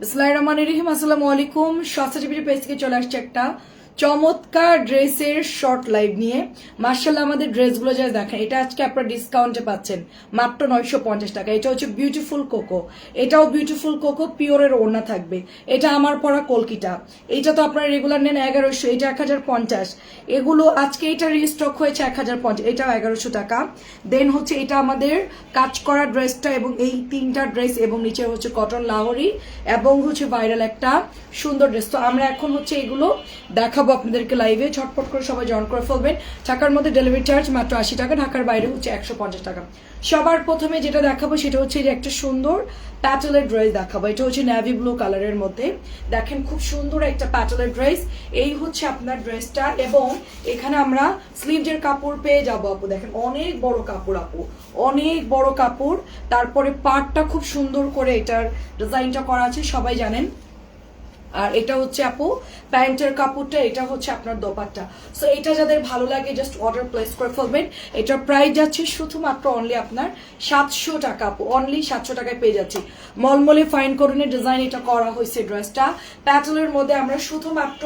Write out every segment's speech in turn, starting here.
বিসমিল্লাহির রহমানির রহিম আসসালামু আলাইকুম। সস্তা টিভির পেজ থেকে চলে আসছে একটা চমৎকার ড্রেসের শর্ট লাইভ নিয়ে। মার্শাল্লাহ আমাদের ড্রেসগুলো যা দেখেন, এটা আজকে আপনারা ডিসকাউন্টে পাচ্ছেন। মাত্র নয়শো পঞ্চাশ টাকা। এটা হচ্ছে বিউটিফুল কোকো এটাও বিউটিফুল কোকো পিওরের ওড়না থাকবে। এটা আমার পরা কলকিটা। এইটা তো আপনারা রেগুলার নেন এগারোশো, এটা এক হাজার পঞ্চাশ। এগুলো আজকে এটা রিস্টক হয়েছে এক হাজার পঞ্চাশ, এটাও এগারোশো টাকা। দেন হচ্ছে এটা আমাদের কাজ করা ড্রেসটা এবং এই তিনটা ড্রেস এবং নিচে হচ্ছে কটন লাহরি এবং হচ্ছে ভাইরাল একটা সুন্দর ড্রেস। তো আমরা এখন হচ্ছে এগুলো দেখাবো। আপনাদেরকে লাইভে ছটপট করে সবাই জয়েন করে ফেলবেন। ঢাকার মধ্যে ডেলিভারি চার্জ মাত্র আশি টাকা, ঢাকার বাইরে হচ্ছে একশো পঞ্চাশ টাকা। সবার প্রথমে যেটা দেখাবো সেটা হচ্ছে যে একটা সুন্দর প্যাটেলের ড্রেস দেখাবো। এটা হচ্ছে ন্যাভি ব্লু কালারের মধ্যে। দেখেন খুব সুন্দর একটা প্যাটেলের ড্রেস এই হচ্ছে আপনার ড্রেসটা এবং এখানে আমরা স্লিভজের কাপড় পেয়ে যাব আপু। দেখেন অনেক বড় কাপড় আপু। অনেক বড় কাপড়। তারপরে পাটটা খুব সুন্দর করে এটার ডিজাইনটা করা আছে, সবাই জানেন। আর এটা হচ্ছে আপু প্যান্টের কাপড়টা, এটা হচ্ছে আপনার দোপাট্টা। সো এটা যাদের ভালো লাগে জাস্ট অর্ডার প্লেস করে ফেলবেন। এটার প্রাইস যাচ্ছে শুধুমাত্র অনলি আপনার সাতশো টাকা আপু অনলি সাতশো টাকায় পেয়ে যাচ্ছি। মলমলে ফাইন করুনের ডিজাইন এটা করা হয়েছে ড্রেসটা প্যাটেলের মধ্যে আমরা শুধুমাত্র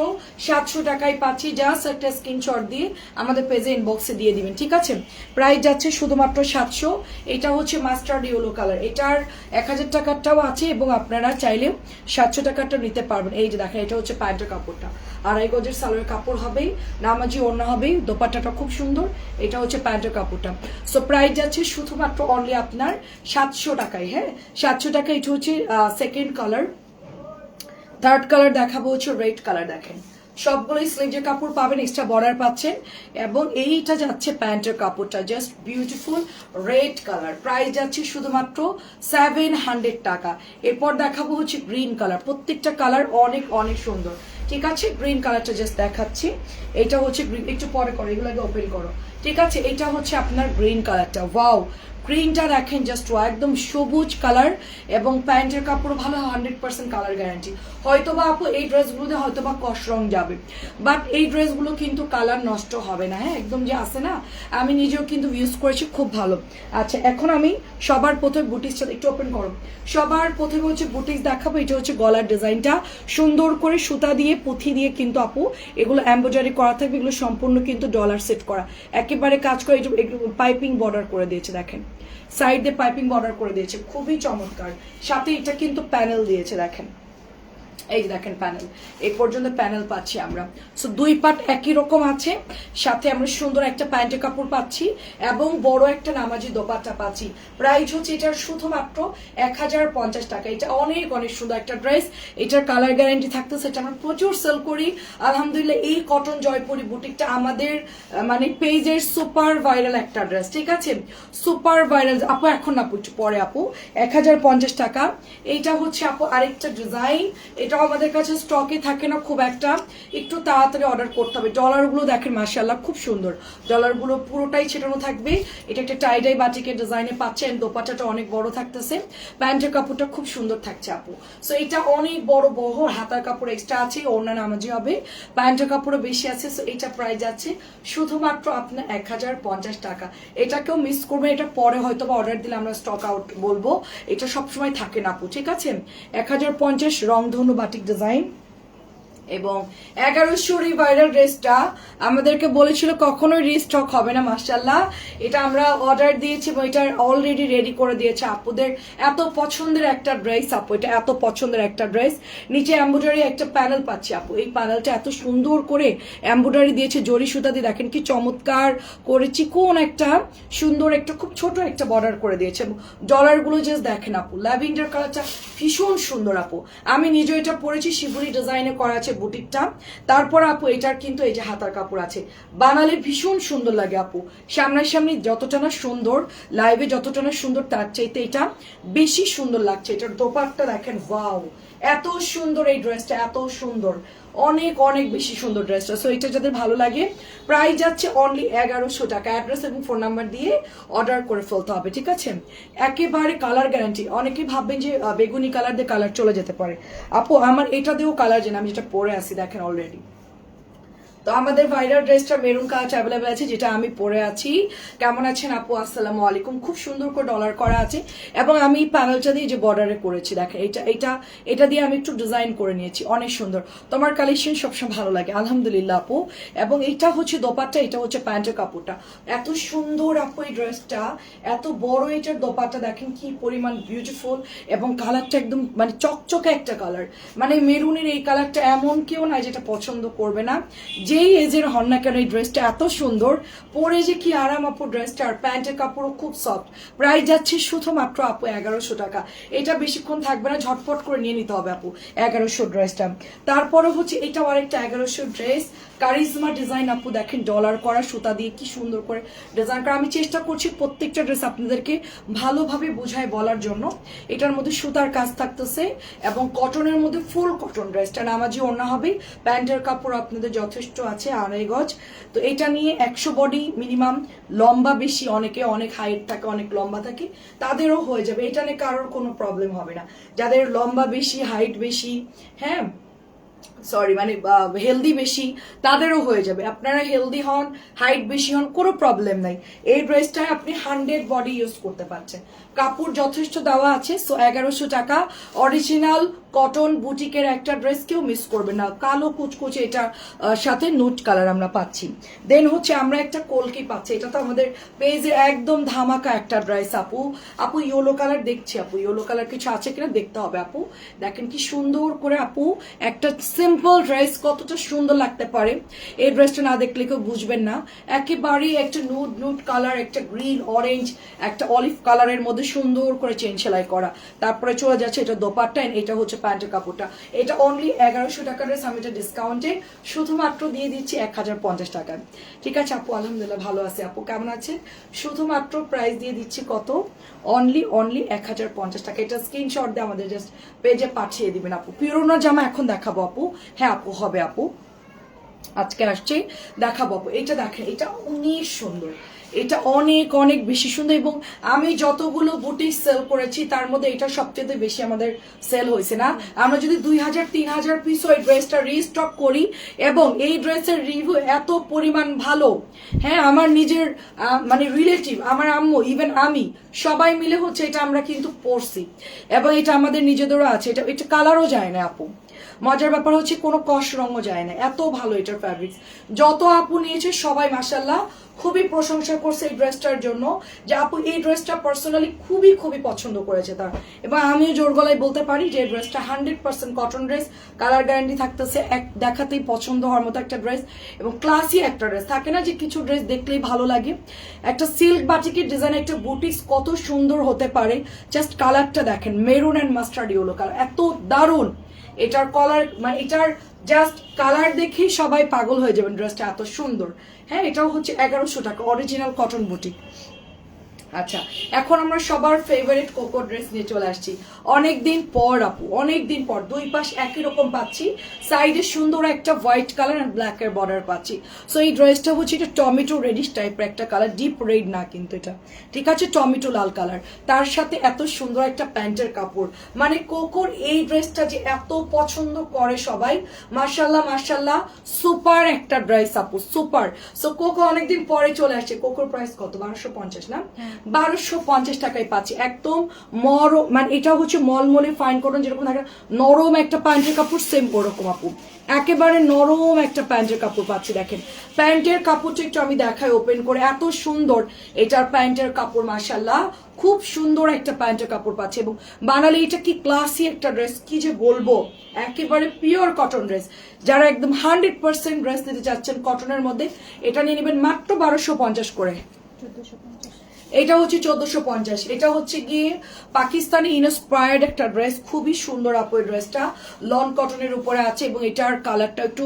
সাতশো টাকায় পাচ্ছি। জাস্ট একটা স্ক্রিনশট দিয়ে আমাদের পেজে ইনবক্সে দিয়ে দিবেন, ঠিক আছে? প্রাইস যাচ্ছে শুধুমাত্র সাতশো। এটা হচ্ছে মাস্টার্ড ইয়েলো কালার এটার এক হাজার টাকারটাও আছে এবং আপনারা চাইলে সাতশো টাকারটা নিতে পারবেন। এই যে দেখেন, এটা হচ্ছে প্যান্টের কাপড়টা। আড়াই গজের সালোয়ার কাপড় হবেই, নামাজি ওড়না হবেই, দোপাট্টাটা খুব সুন্দর। এটা হচ্ছে প্যান্টের কাপড়টা। সো প্রাইস যাচ্ছে শুধুমাত্র অনলি আপনার সাতশো টাকায় হ্যাঁ? সাতশো টাকা এটা হচ্ছে সেকেন্ড কালার থার্ড কালার দেখাবো হচ্ছে রেড কালার দেখেন। সবগুলোই স্লিভের কাপড় পাবেন এক্সট্রা বর্ডার পাচ্ছেন। এবং এইটা যাচ্ছে প্যান্টের কাপড়টা just beautiful red colour price যাচ্ছে শুধুমাত্র সেভেন হান্ড্রেড টাকা। এরপর দেখাবো হচ্ছে গ্রিন কালার প্রত্যেকটা কালার অনেক অনেক সুন্দর। ঠিক আছে? গ্রিন কালারটা জাস্ট দেখাচ্ছি। এটা হচ্ছে একটু পরে করো এগুলোকে ওপেন করো। ঠিক আছে? এটা হচ্ছে আপনার গ্রিন কালারটা ওয়াও গ্রিনটা দেখেন জাস্ট একদম সবুজ কালার এবং প্যান্টের কাপড় ভালো হান্ড্রেড পার্সেন্ট কালার গ্যারান্টি হয়তো বা আপু, এই ড্রেসগুলোতে হয়তো বা কষ রং যাবে। বাট এই ড্রেসগুলো কিন্তু কালার নষ্ট হবে না হ্যাঁ? একদম যে আছে না, আমি নিজেও কিন্তু ইউজ করেছি, খুব ভালো। আচ্ছা এখন আমি সবার প্রথমে বুটিক্সটা একটু ওপেন করো। সবার প্রথমে হচ্ছে বুটিক্স দেখাবো, এটা হচ্ছে গলার ডিজাইনটা। সুন্দর করে সুতা দিয়ে, পুঁথি দিয়ে কিন্তু আপু, এগুলো এম্ব্রয়ডারি করা থাকবে, এগুলো সম্পূর্ণ কিন্তু ডলার সেট করা। একেবারে কাজ করে পাইপিং বর্ডার করে দিয়েছে, দেখেন। সাইড দিয়ে পাইপিং বর্ডার করে দিয়েছে। খুবই চমৎকার। সাথে এটা কিন্তু প্যানেল দিয়েছে দেখেন। এই দেখেন প্যানেল এই পর্যন্ত প্যানেল পাচ্ছি আমরা। সো দুই পাট একই রকম আছে। সাথে আমরা সুন্দর একটা প্যান্টের কাপড় পাচ্ছি এবং বড় একটা নামাজি দোপাট্টা পাচ্ছি। প্রাইস হচ্ছে এটার শুধুমাত্র এক হাজার পঞ্চাশ টাকা। এটা অনেক অনেক সুন্দর একটা ড্রেস। এটার কালার গ্যারেন্টি থাকতে সেটা আমরা প্রচুর সেল করি। আলহামদুলিল্লাহ, এই কটন জয়পুরি বুটিকটা আমাদের মানে পেজের সুপার ভাইরাল একটা ড্রেস, ঠিক আছে? সুপার ভাইরাল আপু, এখন না পরে, আপু। এক হাজার পঞ্চাশ টাকা। এইটা হচ্ছে, আপু, আরেকটা ডিজাইন এটাও আমাদের কাছে স্টকে থাকে না খুব একটা। একটু তাড়াতাড়ি অর্ডার করতে হবে। ডলারগুলো দেখেন মার্শাল্লাহ খুব সুন্দর। ডলারগুলো পুরোটাই ছেটানো থাকবে। এটা একটা টাইডাই বাটিকের ডিজাইনে পাচ্ছেন দোপাটাটা অনেক বড় থাকতেছে। প্যান্টের কাপড়টা খুব সুন্দর থাকছে আপু। সো এটা অনেক বড় বহর হাতার কাপড় এক্সট্রা আছে ওড়না নামাজি হবে। প্যান্টের কাপড়ও বেশি আছে সো এটা প্রাইস আছে শুধুমাত্র আপনার এক হাজার পঞ্চাশ টাকা। এটাকেও মিস করবে এটা পরে হয়তো বা অর্ডার দিলে আমরা স্টক আউট বলব। এটা সবসময় থাকে না আপু, ঠিক আছে? এক হাজার পঞ্চাশ রং ধনু রংধনু বাটিক ডিজাইন এবং এগারোশোর এই ভাইরাল ড্রেসটা আমাদেরকে বলেছিল কখনোই রিস্টক হবে না মার্শাল্লাহ এটা আমরা অর্ডার দিয়েছি এবং এটা অলরেডি রেডি করে দিয়েছে আপুদের। এত পছন্দের একটা ড্রেস আপু, এটা এত পছন্দের একটা ড্রেস নিচে এম্ব্রয়ডারি একটা প্যানেল পাচ্ছি আপু। এই প্যানেলটা এত সুন্দর করে এম্ব্রয়ডারি দিয়েছে, জরি সুতা দিয়ে। দেখেন কি চমৎকার করে চিকন একটা, সুন্দর একটা, খুব ছোট একটা বর্ডার করে দিয়েছে। ডলারগুলো জাস্ট দেখেন আপু ল্যাভেন্ডার কালারটা ভীষণ সুন্দর আপু। আমি নিজে এটা পরেছি, শিবুরি ডিজাইনে করা আছে। বুটিকটা। তারপর আপু, এটার কিন্তু এই যে হাতার কাপড় আছে। বানালে ভীষণ সুন্দর লাগে আপু। সামনাসামনি যতটা না সুন্দর লাইভে যতটা না সুন্দর, তার চাইতে এটা বেশি সুন্দর লাগছে। এটার দোপারটা দেখেন ওয়াও এত সুন্দর এই ড্রেসটা এত সুন্দর। অনেক অনেক বেশি সুন্দর ড্রেসটা সো এটা যাদের ভালো লাগে প্রাইস যাচ্ছে অনলি এগারোশো টাকা। অ্যাড্রেস এবং ফোন নাম্বার দিয়ে অর্ডার করে ফেলতে হবে, ঠিক আছে? একেবারে কালার গ্যারান্টি অনেকেই ভাববেন যে বেগুনি কালার দিয়ে কালার চলে যেতে পারে। আপু, আমার এটা দিয়েও কালার যেন আমি যেটা পরে আসি, দেখেন অলরেডি তো আমাদের ভাইরাল ড্রেসটা মেরুন কালার অ্যাভেলেবেল আছে, যেটা আমি পরে আছি। কেমন আছেন আপু? আসসালামু আলাইকুম। খুব সুন্দর করে ডলার করা আছে। এবং আমি প্যানেলটা দিয়ে যে বর্ডারে করেছি, দেখেন, এটা এটা এটা দিয়ে আমি একটু ডিজাইন করে নিয়েছি। অনেক সুন্দর। তোমার কালেকশন সবসময় ভালো লাগে, আলহামদুলিল্লাহ আপু। এবং এটা হচ্ছে দোপাট্টা, এটা হচ্ছে প্যান্টের কাপড়টা। এত সুন্দর আপু এই ড্রেসটা, এত বড় এটার দোপাট্টা, দেখেন কি পরিমাণ বিউটিফুল এবং কালারটা একদম মানে চকচকে একটা কালার মানে মেরুনের এই কালারটা এমন কেউ নাই যেটা পছন্দ করবে না। যেই এজের হন না কেন এই ড্রেসটা এত সুন্দর, পরে যে কি আরাম আপু ড্রেসটা আর প্যান্টের কাপড়ও খুব সফট প্রাইস যাচ্ছে শুধুমাত্র আপু এগারোশো টাকা। এটা বেশিক্ষণ থাকবে না, ঝটপট করে নিয়ে নিতে হবে আপু, এগারোশো ড্রেসটা তারপরে হচ্ছে এটাও আরেকটা এগারোশো ড্রেস কারিজমা ডিজাইন আপু দেখেন ডলার করা সুতা দিয়ে কি সুন্দর করে ডিজাইন করা। আমি চেষ্টা করছি প্রত্যেকটা ড্রেস আপনাদেরকে ভালোভাবে বোঝায় বলার জন্য। এটার মধ্যে সুতার কাজ থাকতেছে এবং কটনের মধ্যে ফুল কটন ড্রেসটা নামাজি ওড়না হবে প্যান্টের কাপড় আপনাদের যথেষ্ট আছে আড়াই গজ। তো এটা নিয়ে একশো বডি মিনিমাম লম্বা বেশি, অনেকে অনেক হাইট থাকে, অনেক লম্বা থাকে, তাদেরও হয়ে যাবে। এটা নিয়ে কারোর কোনো প্রবলেম হবে না। যাদের লম্বা বেশি হাইট বেশি হ্যাঁ সরি মানে হেলদি বেশি, তাদেরও হয়ে যাবে। আপনারা হেলদি হন হাইট বেশি হন, কোনো প্রবলেম নাই। এই ড্রেসটায় আপনি হান্ড্রেড বডি ইউজ করতে পারছেন। কাপড় যথেষ্ট দেওয়া আছে সো এগারোশো টাকা। অরিজিনাল কটন বুটিকের একটা ড্রেস কেউ মিস করবে না। কালো কুচকুচে এটা সাথে নুট কালার আমরা পাচ্ছি। দেন হচ্ছে আমরা একটা কলকি পাচ্ছি। এটা তো আমাদের পেজে একদম ধামাকা একটা ড্রেস আপু। আপু ইয়েলো কালার দেখছি আপু। ইয়েলো কালার কিছু আছে কিনা দেখতে হবে, আপু। দেখেন কি সুন্দর করে, আপু, একটা সিম্পল ড্রেস কতটা সুন্দর লাগতে পারে। এই ড্রেসটা না দেখলে কেউ বুঝবেন না। একেবারেই একটা নুড নুড কালার একটা গ্রিন অরেঞ্জ একটা অলিভ কালারের মধ্যে সুন্দর করে চেন সেলাই করা। তারপরে চলে যাচ্ছে এটা দোপাট্টা এটা হচ্ছে প্যান্টের কাপড়টা। এটা অনলি এগারোশো টাকার এটা ডিসকাউন্টে শুধুমাত্র দিয়ে দিচ্ছি এক হাজার পঞ্চাশ টাকা ঠিক আছে আপু, আলহামদুলিল্লাহ ভালো আছে আপু, কেমন আছেন? শুধুমাত্র প্রাইস দিয়ে দিচ্ছি কত? অনলি অনলি এক হাজার পঞ্চাশ টাকা। এটা স্ক্রিনশট দিয়ে আমাদের জাস্ট পেজে পাঠিয়ে দিবেন আপু। পিরোনো জামা এখন দেখাবো আপু। হ্যাঁ আপু, হবে আপু। আজকে আসছে, দেখাবো এটা দেখেন এটা অনেক সুন্দর। এটা অনেক অনেক বেশি সুন্দর এবং আমি যতগুলো বুটিক সেল করেছি, তার মধ্যে এটা সবচেয়ে বেশি আমাদের সেল হয়েছে না? আমরা যদি দুই হাজার, তিন হাজার পিস ওই ড্রেসটা রিস্টক করি এবং এই ড্রেসের রিভিউ এত পরিমাণ ভালো হ্যাঁ আমার নিজের মানে রিলেটিভ আমার আম্মু ইভেন আমি, সবাই মিলে হচ্ছে এটা আমরা কিন্তু পরছি। এবং এটা আমাদের নিজেদেরও আছে। এটা এটা কালারও যায় না আপু। মজার ব্যাপার হচ্ছে কোনো কষ রঙও যায় না। এত ভালো এটার ফ্যাব্রিক্স যত আপু নিয়েছে, সবাই মাসাল্লাহ খুবই প্রশংসা করছে এই ড্রেসটার জন্য যে আপু এই ড্রেসটা পার্সোনালি খুবই খুবই পছন্দ করেছে তার। এবং আমিও জোর গলায় বলতে পারি যে ড্রেসটা hundred percent cotton dress colour guarantee থাকতেছে এক, দেখাতেই পছন্দ হওয়ার মতো একটা ড্রেস এবং ক্লাসি একটা ড্রেস থাকে না যে কিছু ড্রেস দেখলেই ভালো লাগে। একটা সিল্ক বাটিকের ডিজাইন একটা বুটিক্স কত সুন্দর হতে পারে। জাস্ট কালারটা দেখেন maroon and mustard yellow colour এত দারুণ। এটার কলার মানে এটার জাস্ট কালার দেখেই সবাই পাগল হয়ে যাবেন ড্রেসটা এত সুন্দর। হ্যাঁ এটাও হচ্ছে এগারোশো টাকা অরিজিনাল কটন বুটিক আচ্ছা এখন আমরা সবার ফেভারিট কোকো ড্রেস নিয়ে চলে আসছি। অনেক দিন পর আপু অনেক দিন পর, দুই পাশ একই রকম পাচ্ছি। সাইডে সুন্দর একটা হোয়াইট কালার আর ব্ল্যাক এর বর্ডার পাচ্ছি। সো এই ড্রেসটা হচ্ছে এটা টমেটো রেডিশ টাইপের একটা কালার ডিপ রেড না কিন্তু এটা। ঠিক আছে, টমেটো লাল কালার তার সাথে এত সুন্দর একটা প্যান্টের কাপড়। মানে কোকোর এই ড্রেসটা যে এত পছন্দ করে সবাই মার্শাল্লাহ মার্শাল্লাহ সুপার একটা ড্রেস আপু সুপার সো কোকো অনেকদিন পরে চলে আসছে। কোকোর প্রাইস কত? বারোশো পঞ্চাশ না? বারোশো পঞ্চাশ টাকায় পাচ্ছি। একদম মরম মানে এটা হচ্ছে মলমলে ফাইন কটন যেরকম থাকে, নরম একটা প্যান্টের কাপড় সেম ওরকম আপু। একেবারে নরম একটা প্যান্টের কাপড় পাচ্ছি, দেখেন। প্যান্টের কাপড়টা একটু আমি দেখাই ওপেন করে। এত সুন্দর এটার প্যান্টের কাপড় মাসাল্লাহ খুব সুন্দর একটা প্যান্টের কাপড় পাচ্ছে। এবং বানালে এটা কি ক্লাসি একটা ড্রেস কি যে বলব? একেবারে পিওর কটন ড্রেস যারা একদম হান্ড্রেড পার্সেন্ট ড্রেস নিতে চাচ্ছেন কটনের মধ্যে, এটা নিয়ে নেবেন মাত্র বারোশো পঞ্চাশ করে। এটা হচ্ছে চোদ্দশো পঞ্চাশ। এটা হচ্ছে গিয়ে পাকিস্তানি ইনস্পায়ার্ড একটা ড্রেস খুবই সুন্দর আপু এই ড্রেসটা লন কটনের উপরে আছে এবং এটার কালারটা একটু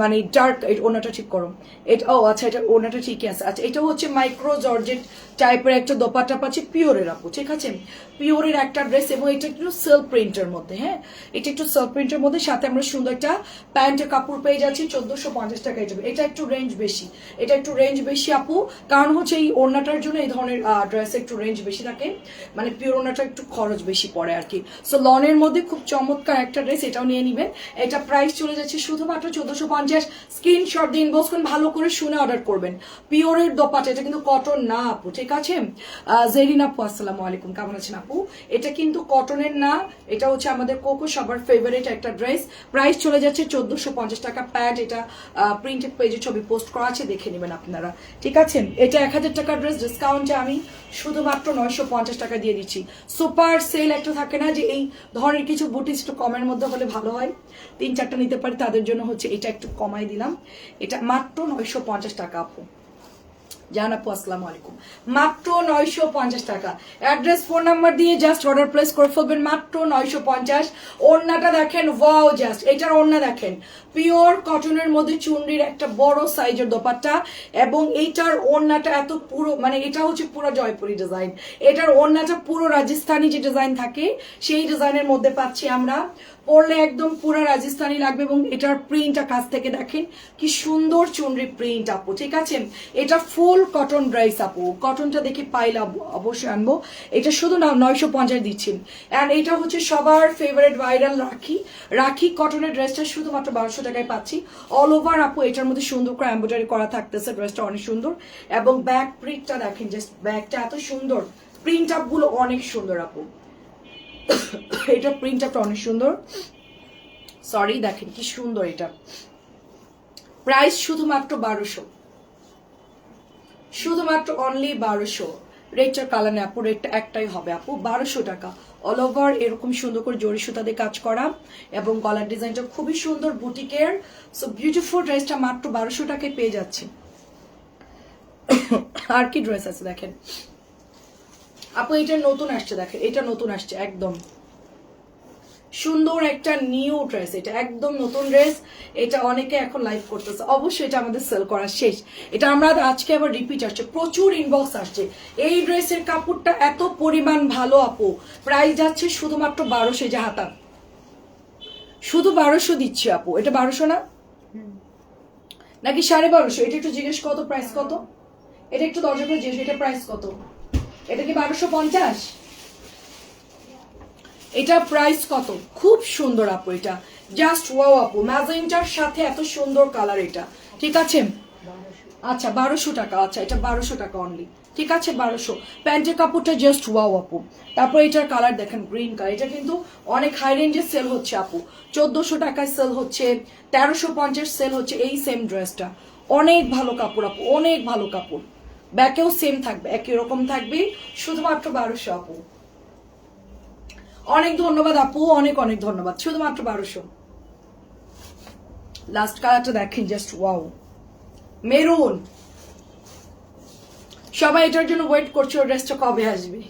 মানে ডার্ক ওনাটা ঠিক করো। এটা, ও আচ্ছা এটা ওনাটা ঠিকই আছে। আচ্ছা এটা হচ্ছে মাইক্রো জর্জেট টাইপের একটা দোপাট্টা পাচ্ছি পিওরের আপু, ঠিক আছে? পিওরের একটা ড্রেস এবং এটা একটু সেলফ প্রিন্টের মধ্যে হ্যাঁ? এটা একটু সেলফ প্রিন্টের মধ্যে, সাথে আমরা সুন্দর একটা প্যান্টের কাপড় পেয়ে যাচ্ছি, চোদ্দশো পঞ্চাশ টাকায় যাবে। এটা একটু রেঞ্জ বেশি। এটা একটু রেঞ্জ বেশি আপু, কারণ হচ্ছে এই ওড়নাটার জন্য এই ধরনের ধরনের ড্রেসে একটু রেঞ্জ বেশি থাকে মানে পিওর ওনাটা একটু খরচ বেশি পড়ে আর কি। সো লনের মধ্যে খুব চমৎকার একটা ড্রেস এটাও নিয়ে নিবেন এটা প্রাইস চলে যাচ্ছে শুধুমাত্র চোদ্দশো পঞ্চাশ। স্ক্রিনশট দিয়ে ইনবক্স করুন ভালো করে শুনে অর্ডার করবেন। পিওরের দোপাটা, এটা কিন্তু কটন না আপু, ঠিক আছে? জেরিন আপু, আসসালামু আলাইকুম, কেমন আছেন আপু? এটা কিন্তু কটনের না, এটা হচ্ছে আমাদের কোকো সবার ফেভারিট একটা ড্রেস প্রাইস চলে যাচ্ছে চোদ্দশো পঞ্চাশ টাকা প্যাড এটা প্রিন্টেড পেজে ছবি পোস্ট করা আছে, দেখে নেবেন আপনারা, ঠিক আছে? এটা এক হাজার টাকার ড্রেস ডিসকাউন্টে আমি শুধুমাত্র নয়শো পঞ্চাশ টাকা দিয়ে দিচ্ছি। সুপার সেল একটা থাকে না যে এই ধরনের কিছু বুটিস একটু কমের মধ্যে হলে ভালো হয়। তিন চারটা নিতে পারি, তাদের জন্য হচ্ছে এটা একটু কমাই দিলাম। এটা মাত্র নয়শো পঞ্চাশ টাকা আপু। জান আপু, আসসালামু আলাইকুম। মাত্র নয়শো পঞ্চাশ টাকা। অ্যাড্রেস ফোন নাম্বার দিয়ে জাস্ট অর্ডার প্লেস করে ফেলবেন। মাত্র নয়শো পঞ্চাশ। ওড়নাটা দেখেন ওয়াও জাস্ট এটার ওড়না দেখেন। পিওর কটনের মধ্যে চুনরির একটা বড় সাইজের দোপাট্টা, এবং এইটার ওড়নাটা এত পুরো মানে এটা হচ্ছে পুরো জয়পুরি ডিজাইন এটার ওড়নাটা পুরো রাজস্থানি যে ডিজাইন থাকে, সেই ডিজাইনের মধ্যে পাচ্ছি আমরা। পরলে একদম পুরো রাজস্থানি লাগবে, এবং এটার প্রিন্টটা কাছ থেকে দেখেন, কি সুন্দর চুনরি প্রিন্ট আপু, ঠিক আছে? এটা ফুল কটন ড্রাইস আপু কটনটা দেখে পাইলে অবশ্যই আনব। এটা শুধু না, নয়শো পঞ্চাশ দিচ্ছি অ্যান্ড এটা হচ্ছে সবার ফেভারিট ভাইরাল রাখি। রাখি কটনের ড্রেসটা শুধুমাত্র বারোশো টাকায় পাচ্ছি। অল ওভার আপু, এটার মধ্যে সুন্দর করে এম্ব্রয়ডারি করা থাকতেছে ড্রেসটা অনেক সুন্দর। এবং ব্যাক প্রিন্টটা দেখেন জাস্ট ব্যাগটা এত সুন্দর। প্রিন্ট আপগুলো অনেক সুন্দর আপু। এটা প্রিন্ট আপটা অনেক সুন্দর। সরি দেখেন কি সুন্দর এটা। প্রাইস শুধুমাত্র বারোশো। শুধুমাত্র অনলি বারোশো। রেটটার কালার নেই আপু রেটটা একটাই হবে আপু, বারোশো টাকা। অল ওভার এরকম সুন্দর করে জরি সুতা দিয়ে কাজ করা এবং গলার ডিজাইনটা খুবই সুন্দর বুটিকের। সো বিউটিফুল ড্রেসটা মাত্র বারোশো টাকায় পেয়ে যাচ্ছে। আর কি ড্রেস আছে দেখেন। আপু, এটা নতুন আসছে, দেখেন, এটা নতুন আসছে, একদম। সুন্দর একটা নিউ ড্রেস এটা একদম নতুন ড্রেস এটা অনেকে এখন লাইভ করতেছে। অবশ্যই এটা আমাদের সেল করা শেষ। এটা আমরা আজকে আবার রিপিট আসছে। প্রচুর ইনবক্স আসছে। এই ড্রেসের কাপড়টা এত পরিমাণ ভালো আপু। প্রাইস যাচ্ছে শুধুমাত্র বারোশো যে হাতা শুধু বারোশো দিচ্ছি আপু। এটা বারোশো না? নাকি সাড়ে বারোশো? এটা একটু জিজ্ঞেস কত? প্রাইস কত? এটা একটু দরজা করে জিজ্ঞেস এটা প্রাইস কত? এটা কি বারোশো পঞ্চাশ? এটা প্রাইস কত? খুব সুন্দর আপু এটা। জাস্ট ওয়াও আপু, ম্যাজেন্টার সাথে এত সুন্দর কালার এটা। ঠিক আছে? আচ্ছা বারোশো টাকা আচ্ছা এটা বারোশো টাকা অনলি ঠিক আছে, বারোশো। প্যান্টের কাপড়টা জাস্ট ওয়াও আপু। তারপর এটার কালার দেখেন গ্রিন কালার এটা কিন্তু অনেক হাই রেঞ্জের সেল হচ্ছে আপু। চোদ্দশো টাকায় সেল হচ্ছে, তেরোশো পঞ্চাশ সেল হচ্ছে এই সেম ড্রেসটা অনেক ভালো কাপড় আপু, অনেক ভালো কাপড়। ব্যাকেও সেম থাকবে, একই রকম থাকবে শুধুমাত্র বারোশো আপু। অনেক ধন্যবাদ আপু, অনেক অনেক ধন্যবাদ। শুধুমাত্র বারোশো। লাস্ট কালারটা দেখেন জাস্ট ওয়াও মেরুন। সবাই এটার জন্য ওয়েট করছে, ওর ড্রেসটা কবে আসবে?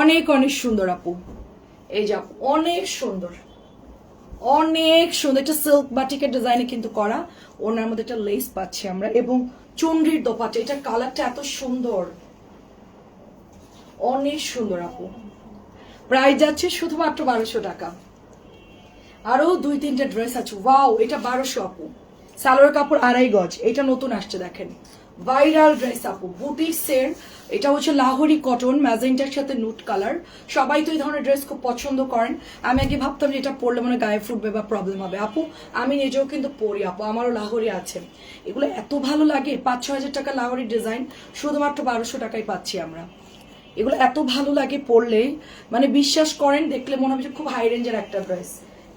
অনেক অনেক সুন্দর আপু। এই যে আপু, অনেক সুন্দর। অনেক সুন্দর। এটা সিল্ক বাটিকের ডিজাইনে কিন্তু করা। ওনার মধ্যে একটা লেস পাচ্ছি আমরা, এবং চুনরির দোপাটা এটা কালারটা এত সুন্দর। অনেক সুন্দর আপু। প্রাইস যাচ্ছে শুধুমাত্র বারোশো টাকা। আরও দুই তিনটা ড্রেস আছে। ওয়াও, এটা বারোশো আপু। সালোয়ার কাপড় আড়াই গজ, এটা নতুন আসছে, দেখেন। ভাইরাল ড্রেস আপু বুটিক্সের এটা হচ্ছে লাহোরি কটন, ম্যাজেন্টার সাথে নুট কালার। সবাই তো এই ধরনের ড্রেস খুব পছন্দ করেন। আমি আগে ভাবতাম যে এটা পরলে মনে গায়ে ফুটবে বা প্রবলেম হবে। আপু, আমি নিজেও কিন্তু পরি আপু, আমারও লাহোরি আছে। এগুলো এত ভালো লাগে পাঁচ ছ হাজার টাকা লাহোরি ডিজাইন, শুধুমাত্র বারোশো টাকায় পাচ্ছি আমরা। এগুলো এত ভালো লাগে পরলে মানে বিশ্বাস করেন, দেখলে মনে হবে খুব হাই রেঞ্জের একটা ড্রেস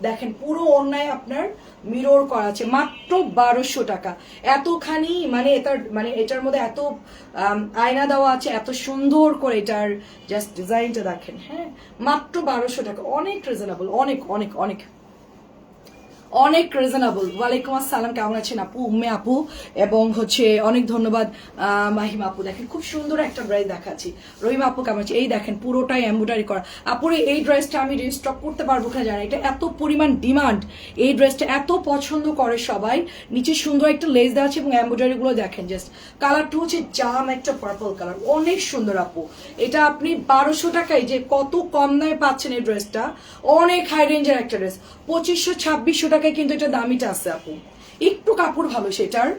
দেখেন, পুরো অন্যায় আপনার মিরর করা আছে, মাত্র বারোশো টাকা। এতখানি মানে এটার মানে এটার মধ্যে এত আয়না দেওয়া আছে, এত সুন্দর করে এটার জাস্ট ডিজাইনটা দেখেন হ্যাঁ? মাত্র বারোশো টাকা, অনেক রিজনেবল অনেক অনেক অনেক। অনেক রিজনেবল ওয়ালাইকুম আসসালাম, কেমন আছেন আপু, উম্মে আপু? এবং হচ্ছে অনেক ধন্যবাদ মাহিম আপু। দেখেন, খুব সুন্দর একটা ড্রেস দেখাচ্ছি। রহিম আপু, কেমন আছে এই দেখেন, পুরোটাই এম্ব্রয়ডারি করা। আপুরে, এই ড্রেসটা আমি রিস্টক করতে পারব কিনা জানি এটা এত পরিমাণ ডিমান্ড এই ড্রেসটা এত পছন্দ করে সবাই। নিচে সুন্দর একটা লেস দেওয়া আছে এবং এম্ব্রয়ডারি গুলো দেখেন জাস্ট কালারটা হচ্ছে জাম, একটা পার্পল কালার অনেক সুন্দর আপু। এটা আপনি বারোশো টাকায় যে কত কম দামে পাচ্ছেন এই ড্রেসটা অনেক হাই রেঞ্জের একটা ড্রেস পঁচিশশো, ছাব্বিশশো টাকায় কিন্তু এটা দামিটা আছে আপু। একটু কাপড় ভালো সেটার।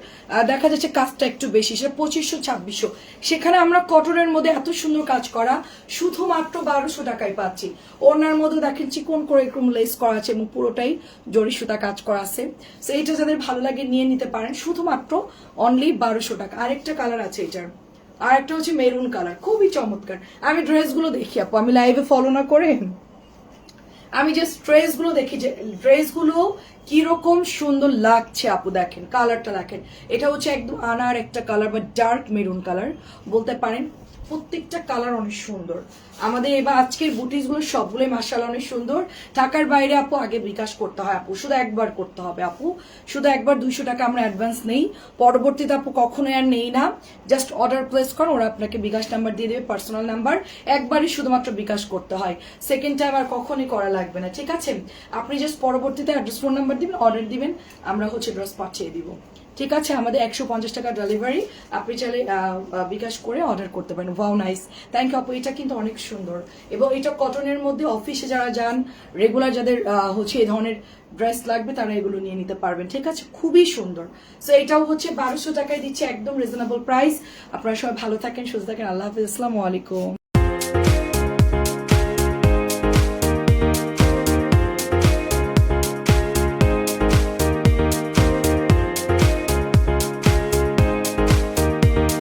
দেখা যাচ্ছে কাজটা একটু বেশি, সেটা পঁচিশশো, ছাব্বিশশো। সেখানে আমরা কটনের মধ্যে এত সুন্দর কাজ করা, শুধুমাত্র বারোশো টাকায় পাচ্ছি। ওনার মধ্যে দেখেন চিকন করে এরকম লেস করা আছে, এবং পুরোটাই জরি সুতা কাজ করা আছে। তো এটা যাদের ভালো লাগে নিয়ে নিতে পারেন, শুধুমাত্র অনলি বারোশো টাকা। আরেকটা কালার আছে এটার। আর একটা হচ্ছে মেরুন কালার খুবই চমৎকার। আমি ড্রেসগুলো দেখি আপু, আমি লাইভে ফলো না করে? আমি যে গুলো দেখি যে ড্রেসগুলো কীরকম সুন্দর লাগছে আপু দেখেন কালারটা দেখেন। এটা হচ্ছে একদম আনার একটা কালার বা ডার্ক মেরুন কালার বলতে পারেন প্রত্যেকটা কালার অনেক সুন্দর। আমাদের এবার আজকের বুটিসগুলো সবগুলোই মার্শাল অনেক সুন্দর। টাকার বাইরে আপু আগে বিকাশ করতে হয় আপু, শুধু একবার করতে হবে আপু। শুধু একবার দুইশো টাকা আমরা অ্যাডভান্স নেই। পরবর্তীতে আপু কখনোই আর নেই না। জাস্ট অর্ডার প্লেস করেন ওরা আপনাকে বিকাশ নাম্বার দিয়ে দেবে পার্সোনাল নাম্বার একবারই শুধুমাত্র বিকাশ করতে হয়। সেকেন্ড টাইম আর কখনই করা লাগবে না, ঠিক আছে? আপনি জাস্ট পরবর্তীতে অ্যাড্রেস ফোন নাম্বার দিবেন অর্ডার দিবেন, আমরা হচ্ছে ড্রেস পাঠিয়ে দিব। ঠিক আছে, আমাদের একশো পঞ্চাশ টাকা ডেলিভারি আপনি চাইলে বিকাশ করে অর্ডার করতে পারেন। ওয়াও নাইস থ্যাংক ইউ আপু, এটা কিন্তু অনেক সুন্দর। এবং এটা কটনের মধ্যে অফিসে যারা যান রেগুলার যাদের হচ্ছে এই ধরনের ড্রেস লাগবে, তারা এগুলো নিয়ে নিতে পারবেন। ঠিক আছে, খুবই সুন্দর। সো এটাও হচ্ছে বারোশো টাকায় দিচ্ছে একদম রিজনেবল প্রাইস আপনারা সবাই ভালো থাকেন, সুস্থ থাকেন। আল্লাহ হাফিজ। আসসালামু আলাইকুম।